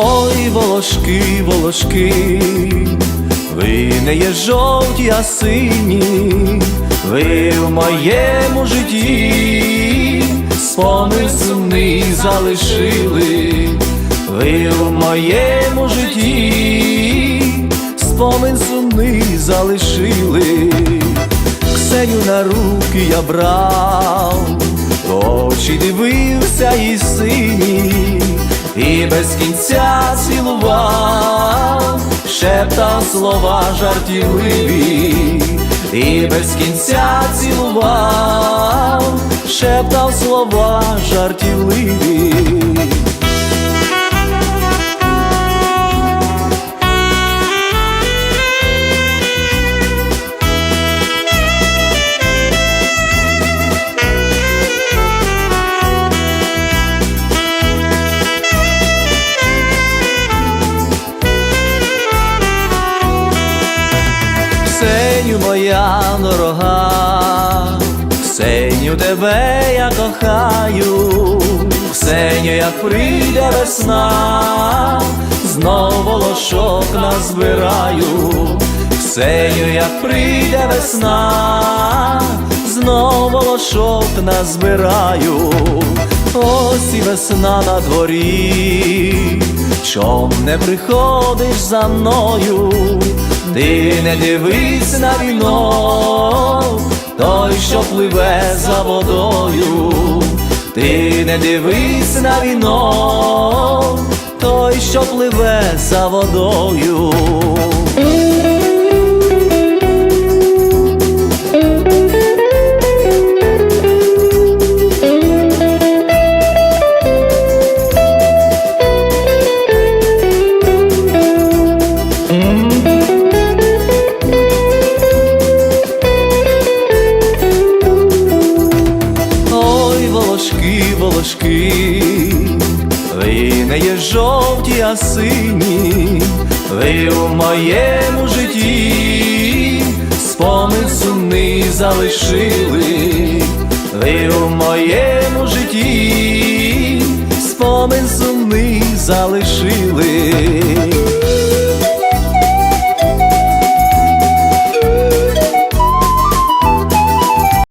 Ой, волошки, волошки, ви не є жовті, а сині, ви в моєму житті спомин сумний залишили, ви в моєму житті спомин сумний залишили, Ксеню на руки я брав, очі дивився і сині, і без кінця цілував, шептав слова жартівливі, і без кінця цілував, шептав слова жартівливі. Ксеню моя дорога, Ксеню тебе я кохаю, Ксеню, як прийде весна, знов волошок назбираю, Ксеню, як прийде весна, знов волошок назбираю, ось і весна на дворі, чом не приходиш за мною, ти не дивись на війно, той, що пливе за водою, ти не дивись на війно, той, що пливе за водою. Не є жовті, а сині, ви у моєму житті спомин сумний залишили, ви у моєму житті спомин сумний залишили.